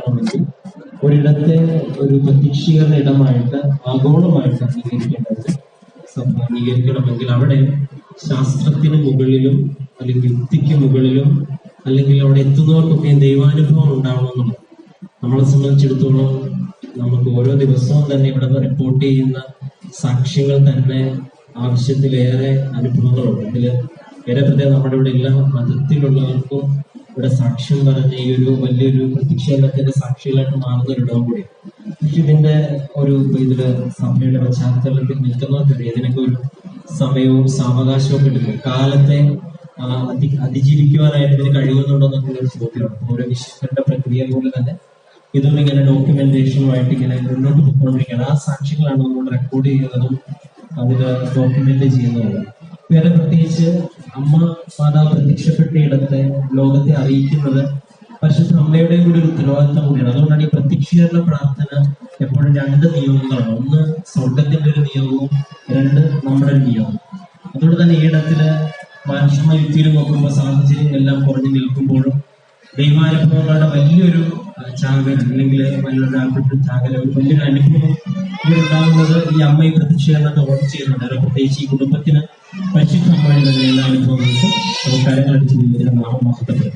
അംഗീകരിക്കണമെങ്കിൽ ഒരിടത്തെ ഒരു പ്രതീക്ഷകളുടെ ഇടമായിട്ട് ആഗോളമായിട്ട് അംഗീകരിക്കേണ്ടത് അംഗീകരിക്കണമെങ്കിൽ അവിടെ ശാസ്ത്രത്തിന് മുകളിലും അല്ലെങ്കിൽ യുക്തിക്ക് മുകളിലും അല്ലെങ്കിൽ അവിടെ എത്തുന്നവർക്കൊക്കെ ദൈവാനുഭവം ഉണ്ടാവണമെന്നുള്ളത് നമ്മളെ സംബന്ധിച്ചിടത്തോളം നമുക്ക് ഓരോ ദിവസവും തന്നെ ഇവിടെ റിപ്പോർട്ട് ചെയ്യുന്ന സാക്ഷ്യങ്ങൾ തന്നെ ആവശ്യത്തിലേറെ അനുഭവങ്ങളുണ്ട്. ഇതിൽ പ്രത്യേകം നമ്മുടെ ഇവിടെ എല്ലാ മതത്തിലുള്ളവർക്കും ഇവിടെ സാക്ഷ്യം പറഞ്ഞ ഈ ഒരു വലിയൊരു പ്രതിഷേധത്തിന്റെ സാക്ഷികളായിട്ട് മാറുന്ന ഒരു ഇടവും കൂടി. ഇതിന്റെ ഒരു ഇതിൽ സഭയുടെ പശ്ചാത്തലത്തിൽ നിൽക്കുന്നവർക്കറിയാം ഇതിനൊക്കെ ഒരു സമയവും സാവകാശവും കിട്ടില്ല കാലത്തെ അതി അതിജീവിക്കുവാനായിട്ട് ഇതിന് കഴിയുന്നുണ്ടോ എന്നുള്ള ഒരു ചോദ്യമാണ്. ഓരോ വിശ്വസന്റെ പ്രക്രിയ പോലെ തന്നെ ഇതും ഇങ്ങനെ ഡോക്യുമെന്റേഷനുമായിട്ട് ഇങ്ങനെ മുന്നോട്ട് പോയിക്കൊണ്ടിരിക്കുകയാണ്. ആ സാക്ഷ്യങ്ങളാണ് നമ്മൾ റെക്കോർഡ് ചെയ്യുന്നതും അതിൽ ഡോക്യുമെന്റ് ചെയ്യുന്നതും. വേറെ പ്രത്യേകിച്ച് അമ്മ മാതാവ് പ്രത്യക്ഷപ്പെട്ട ഇടത്തെ ലോകത്തെ അറിയിക്കുന്നത് പരിശുദ്ധ അമ്മയുടെയും കൂടി ഒരു ഉത്തരവാദിത്തം കൂടിയാണ്. അതുകൊണ്ടാണ് ഈ പ്രത്യക്ഷീകരണ പ്രാർത്ഥന എപ്പോഴും രണ്ട് നിയോഗങ്ങളാണ്. ഒന്ന് സ്വർഗത്തിന്റെ ഒരു നിയോഗവും രണ്ട് നമ്മുടെ ഒരു നിയോഗം അതുകൊണ്ട് തന്നെ ഈ ഇടത്തിൽ മാനുഷിക യുക്തിയിൽ നോക്കുമ്പോൾ സാഹചര്യങ്ങളെല്ലാം കുറഞ്ഞു നിൽക്കുമ്പോഴും ദൈവാനുഭവങ്ങളുടെ വലിയൊരു ചാകരം അല്ലെങ്കിൽ വലിയൊരു ആൽബർട്ട് ചാകര വലിയൊരു അനുഭവം ഇവരുണ്ടാകുന്നത് ഈ അമ്മ ഈ പ്രത്യക്ഷീകരണത്തെ ഓൺ ചെയ്യുന്നുണ്ട്. പ്രത്യേകിച്ച് ഈ കുടുംബത്തിന് പരിശുദ്ധ അമ്മയുടെ തന്നെ എല്ലാ അനുഭവങ്ങൾക്കും നമുക്ക് നാമം മഹത്വപ്പെടുത്തും